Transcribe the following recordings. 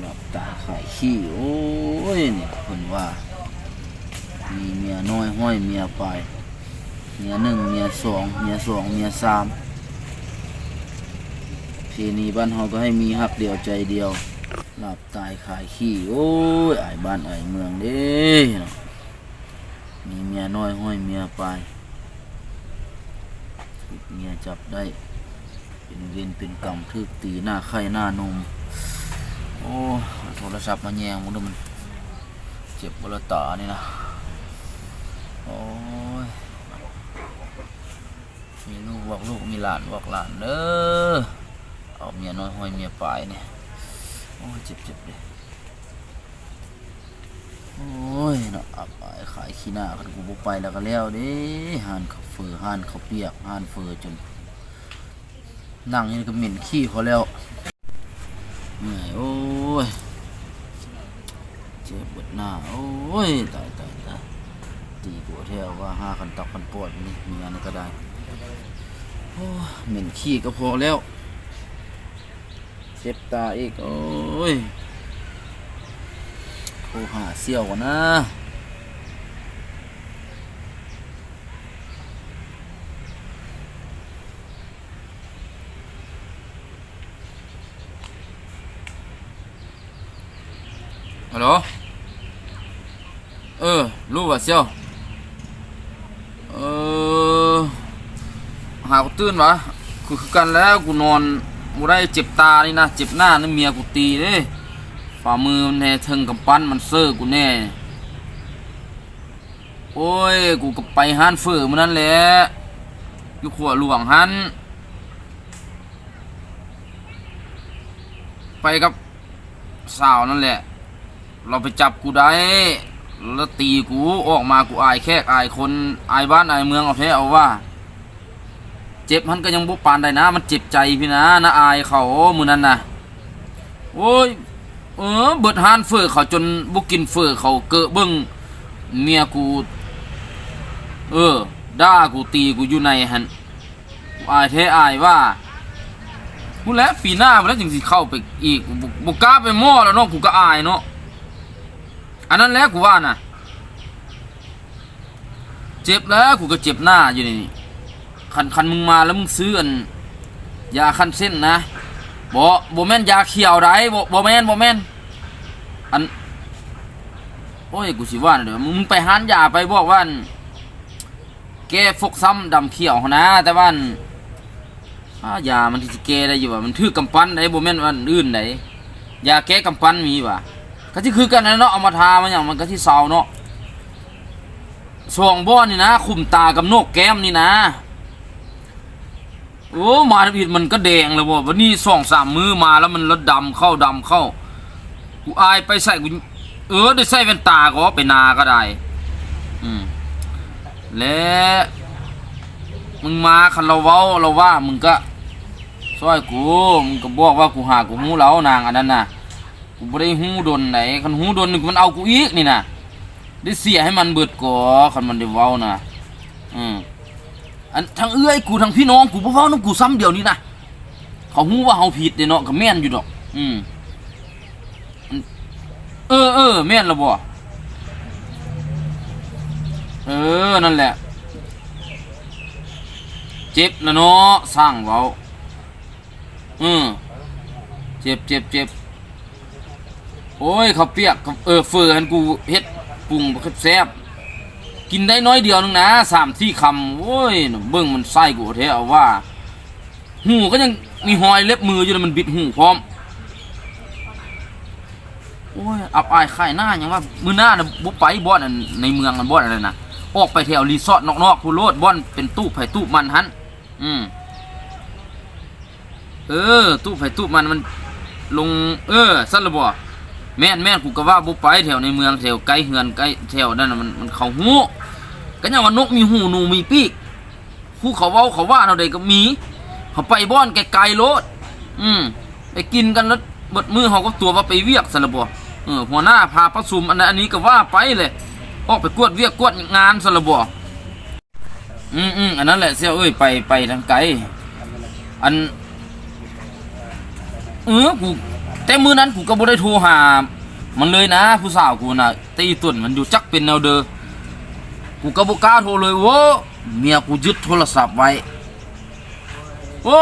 หลับตาขายขี้โอ้ยเนี่ยเพิ่นว่า มีเมียน้อยห้อยเมียไปเมียหนึ่งเมียสองเมียสองเมียสามเพนีบ้านเฮาก็ให้มีฮักเดียวใจเดียวหลับตายขายขี้โอ้ยไอายบ้านไอายเมืองเด้เนาะมีเมียน้อยห้อยเมียไปเมียจับได้ เป็นเวรเป็นกรรมทึกตีหน้าไข่หน้านมโอ้โทรศัพท์มาแยงมันดูมันเจ็บบลตานี่นะโอ้ยมีลูกบอกลูกมีหลานบอกหลานเด้อเอาเมียน้อยห้อยเมียปลายเนี่ยโอ้ยเจ็บเจ็บเลยโอ้ยเนาะอับอายขายขี้หน้าคันกูบ่ไปแล้วก็แล้วเดิห่านเขาวเฟือห่านเขาเปียกห่านเฟือจน นั่งยังก็เหม็นขี้เขาแล้วเหนื่อยโอ้ยเจ็บบดหน้าโอ้ยตายตายตายตีกูเที่ยวว่าห้าคันตักคันปวดนี่มีอันก็ได้โอ้เหม็นขี้ก็พอแล้วเจ็บตาอีกโอ้ยโทรหาเสี่ยวก่อนนะ ฮัลโหลเออรู้ว่าเซียวเออหากูตื่นวะคือคือกันแล้วกูนอนกูได้เจ็บตานี่นะเจ็บหน้านี่เมียกูตีเด้ฝ่ามือมันแน่เทิงกับปั้นมันเซอร์กูแน่โอ้ยกูก็ไปห้านเฟอมันนั่นแหละอยู่ขวหลวงหันไปกับสาวนั่นแหละ เราไปจับกูได้ แล้วตีกูออกมากูอายแค่อายคนอายบ้านอายเมืองเอาแท้เอาว่า เจ็บมันก็ยังบุปานได้นะ มันเจ็บใจพี่นะนะอายเขามือนั้นนะโอ้ยเออเบิดฮานเฟอเขาจนบุกินเฟอเขาเกอะเบิ้งเมียกู เออด่ากูตีกูอยู่ในหันอายแท้อายว่ากูแล้วปีหน้าไปแล้วจึงสิเข้าไปอีกบุบุกล้าไปหม้อแล้วเนาะกูก็อายเนาะ อันนั้นแล้วกูว่าน่ะเจ็บแล้วกูก็เจ็บหน้าอยู่นี่คันคันมึงมาแล้วมึงซื้ออันยาคันเส้นนะบ่บ่แม่นยาเขียวไรบ่บ่แม่นบ่แม่นอันโอ้ยกูสิว่านเดี๋ยวมึงไปหานยาไปบอกว่านแกฟกซ้ำดำเขียวนะ แต่ว่า้ายามันที่แกได้อยู่ว่ามันถือกำปั้นได้บ่แม่นวันอื่นได้ยาแก้กำปั้นมีว่ะ ก็ที่คือกันนะเนาะเอามาทามันอย่างมันก็ที่เสาเนาะสองบ้อนี่นะคุมตากับนกแก้มนี่นะโอ้มาผิดมันก็แดงเลยบ่วันนี้สองสามมือมาแล้วมันรถดำเข้าดำเข้ากูอายไปใส่กูเออได้ใส่แว่นตาก็ไปนาก็ได้อืมและมึงมาคันเราเว้าเราว่ามึงก็ซอยกูมึงก็บอกว่ากูหากูหูเหล้านางอันนั้นน่ะ กูบ่ได้หูดนไหนคันหูดนนี่มันเอากูอีกนี่นะได้เสียให้มันเบิดก่อคันมันได้เว้านะอืมอันทั้งเอื้อยกูทั้งพี่น้องกูบ่เว้านำกูซ้ำเดียวนี้นะเขาฮู้ว่าเฮาผิดเด้เนาะก็แม่นอยู่ดอก อืมเออเออแม่นละบ่เออนั่นแหละ เจ็บแล้วเนาะสร้างเว้าอืมเจ็บเจ็บเจ็บ โอ้ยเขาเปียกกับเออเฟอหันกูเฮ็ดปรุงบ่แซ่บกินได้น้อยเดียวนึงนะสามที่คำโอ้ยเบิ่งมันไส้กูแท้เอาว่า หูก็ยังมีหอยเล็บมืออยู่เลยมันบิดหูพร้อม โอ้ยอับอายขายหน้าอยังว่า มือหน้าน่ะบุไปบ่อนในเมืองมันบ่อนอะไรนะออกไปแถวรีสอร์ทนอกๆผู้โลดบ่อนเป็นตู้ไผ่ตู้มันหันอืมเออ ตู้ไผ่ตู้มันมันลง เออสั่นละบ่ แม่นแม่นกูก็ว่าบุไปแถวในเมืองแถวใกล้เฮือนใกล้แถวนั่นมันมันเขาหูก็ยังว่านกมีหูหนูมีปีกผู้เขาเว้าเขาว่าเราใดก็มีเขาไปบ้อนไกลๆโลด อืมไปกินกันแล้วเบิดมือเขาก็ตัวว่าไปเวียกสละบ่เออหัวหน้าพาประชุมอันนั้นอันนี้ก็ว่าไปเลยออกไปกวดเวียกกวดงานสละบ่อืมอืมอันนั้นแหละเสี่ยวเอ้ยไปไปทางไกลอันเเออกู แต่มือนั้นกูก็บ่ได้โทรหา มันเลยนะผู้สาวกูน่ะแต่อีตุ่นมันอยู่จักเป็นแนวเดอกูก็บ่กล้าโทรเลยโว้เมียกูยึดโทรศัพท์ไว้โอ้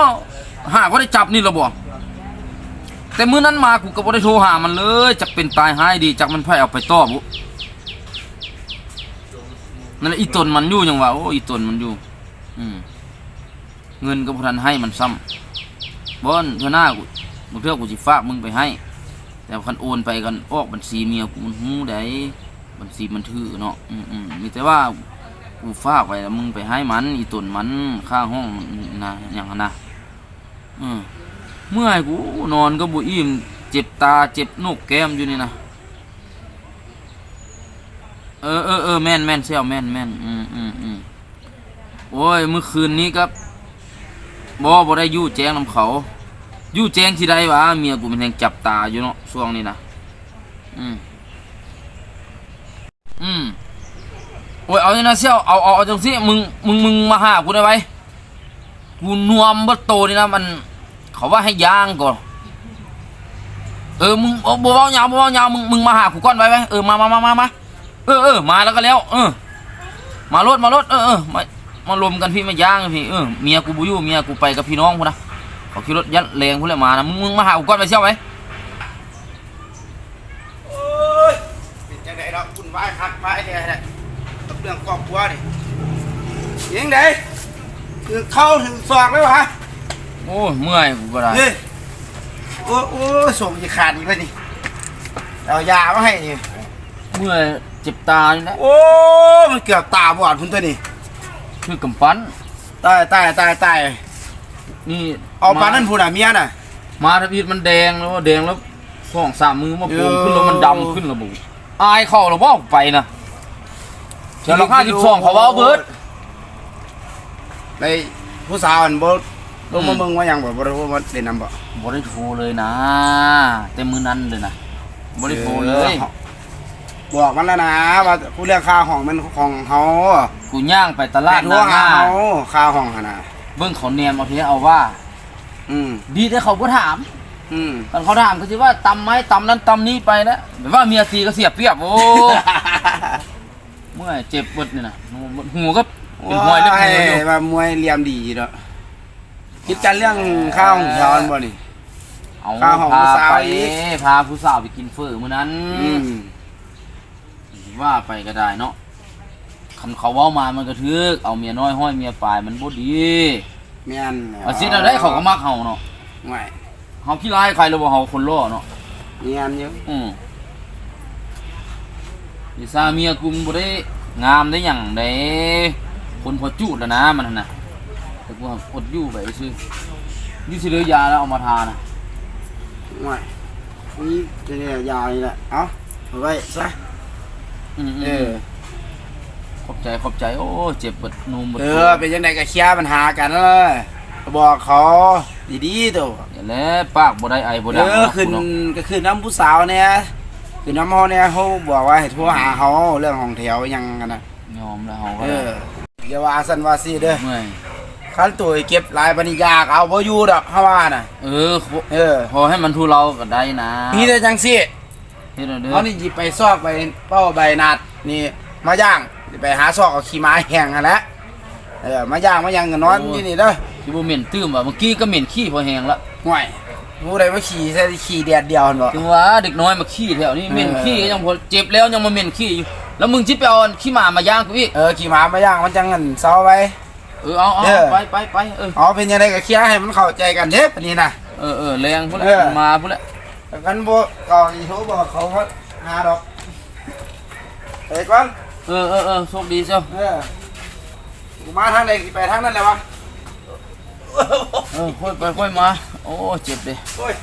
หาก็ได้จับนี่ละบ่แต่มื้อนั้นมากูก็บ่ได้โทรหามันเลยจักเป็นตายหายดีจักมันไผเอาไปต้อบุนั่นอีตนมันอยู่ยังว่าโอ้อีตนมันอยู่ อืมเงินก็บ่ทันให้มันซ้ำบ่อนเท่าหน้ากู บ่เทื่อกูสิฝากมึงไปให้ แต่คันโอนไปกันออกบัญชีเมียกูมันหูได้บัญชีมันถือเนาะอืมอืมมีแต่ว่ากูฝากไปแล้วมึงไปให้มัน อีตนมันค่าห้องนะอย่างนั้นนะอืมเมื่อยกูนอนก็บ่อิ่มเจ็บตาเจ็บนกแก้มอยู่นี่นะเออเออเออแม่นแม่นเสี่ยวแม่นแม่นอืมอืมอืมโอ้ยเมื่อคืนนี้ครับบ่บ่ได้ยู่แจ้งนำเขา ยู่แจ้งที่ใดวะเมียกูมันแหงจับตาอยู่เนาะช่วงนี้นะอืมอืมโอ้ยเอาเนี่ยนะเสี่ยวเอาเอาเอาจังสิมึงมึงมึงมาหากูได้ไหมกูนวมบัดโตนี่นะมัน เขาว่าให้ย่างก่อนเออมึงเอาบ่เว้ายาวบ่เว้ายาวมึงมึงมาหากูก่อนไว้ไว้เออมามามามามาเออเออมาแล้วก็แล้ว เออ มารถมารถเออเออมามารวมกันพี่มาย่างพี่เออเมียกูบุยู่เมียกูไปกับพี่น้องกูนะ เขาขี่รถยัดแรงพุ่นเลยมานะมึงมึงมาหากูก่อนไปเชี่ยวไหมโอ้ยเป็นจังไดดอกคุณวายคักวายเนี่ยแหละกับเรื่องครอบครัวนี่ยังไงคือเข้าถึงศอกแล้ววะโอ้ยเมื่อยกูก็ได้เฮ้ยโอ้โอ้ส่งยีขาดอีกแล้วนี่เอายามาให้นี่เมื่อยเจ็บตานี่นะโอ้มันเกือบตาบอดพุ่นตัวนี่คือกำปั้นตายตายตายตายนี่ เอาปานนั้นพุ่นอะเมียน่ะ มาทพีดมันแดงแล้วว่าแดงแล้วสองสามมือมาโผล่เออขึ้นแล้วมันดำขึ้นแล้วบุอายเข้าแล้วบอกไปนะเจ้าละห้าสิบสองเขาว่าเบิร์ดในผู้สาวอันบ่ลงอืมามเบิ่งว่าหยังบ่บ่ได้ว่ามาเล่นน้ำบ่บ่ได้โทรเลยนะแต่มือนั้นเลยนะบ่ได้โทรเลยออบอกมันแล้วนะว่าผู้เรื่องค่าห้องมันของเฮากูย่างไปตลาดแต่หทั่วน้าหาห้าเฮาค่าห้องหั่นน่ะเบิ่งเขาเนียนมาเพียเอาว่า อืมดีแต่เขาบ่ถามอืมตอนเขาถามก็สิว่าตำไหมตำนั้นตำนี้ไปนะแบบว่าเมียตีก็เสียเปรียบโอ้ เมื่อยเจ็บเบิดนี่นะหัวก็เป็นหวยเล็บมืออยู่ว่ามวยเหลี่ยมดีเนาะคิดกันเรื่องข้าวของเราบ่นี่ เอาข้าวของพาผู้สาวไปอีก พาผู้สาวไปกินเฟอมื้อนั้นอืมว่าไปก็ได้เนาะคันเขาเว้ามามันก็ทึก เอาเมียน้อยห้อยเมียปลายมันบ่ดี แม่นเอาสิเอาได้เขาก็มักเฮาเนาะไม่เฮาขี้ร้ายใครแล้วบ่เฮาคนล่อเนาะแม่นอยู่อืมดิซาเมียกูมบ่ได้งามได้หยังได้คนพอจูดแล้วนะมันนั่นน่ะแต่กูอดอยู่ไปซื่ออยู่สิเหลือยาแล้วเอามาทานะไม่นี่จะเนี่ยยานี่แหละเอ้าเอาไว้ซะอืมเออ ขอบใจขอบใจโอ้เจ็บเบิดนูมเบิดเออเป็นจังไดก็เคลียร์ปัญหากันเลยบอกเขาดีๆตัวเดี๋ยวแหล้วปากบ่ได้ไอบ่เอดังอขึ้นก็ขึ้นน้ำผู้สาวเนี่ยขึ้นน้ำเฮาเนี่ยเขาบอกว่าให้โทรหาเขาเรื่องของแถวยังกันนะยอมแล้วเฮาก็เอได้ออย่าว่าสันว่าซีเด้อเมื่อยคันตัวเก็บหลายปณิยากเอาบ่อยู่ดอกเฮาว่าน่ะเออขอเออขอให้มันทุเราก็ได้นะนี่แต่จังซี่เฮ็ดเอาเด้อเฮานี่สิไปซอกไปเป้าใบนาดนี่มาย่าง สิไปหาซอกเอาขี้หมาแห้งหั่นแหละเออมาย่างมาย่างก็นอนอยู่นี่เด้อสิบ่เหม็นตื้มว่าเมื่อกี้ก็เหม็นขี้พอแห้งละห่วยผู้ใดมาขี่ใส่ขี่แดดเดียวหั่นบ่ถึงว่าเด็กน้อยมาขี้แถวนี้เหม็นขี้ก็ยังพอเจ็บแล้วยังมาเหม็นขี้อยู่แล้วมึงสิไปเอาอันขี้หมามาย่างกูอีกเออขี่หมามาย่างมันจังงั้นเซาไว้เออเอาเอาเออไปไปไปเอออ๋อเป็นยังไงก็เคลียร์ให้มันเข้าใจกันเด้อปานนี้น่ะเออเออแรงพุ่นเอละอมาพุ่นละแต่กันบ่ก็อีโทรบอกเขาว่าหาดอกไปก่อน เออเออเออโชคดีเจ้าเออกูมาทางไหนสิไปทางนั้นแหละวะเออค่อยไปค่อยมา โอ้เจ็บเลย โอ้ย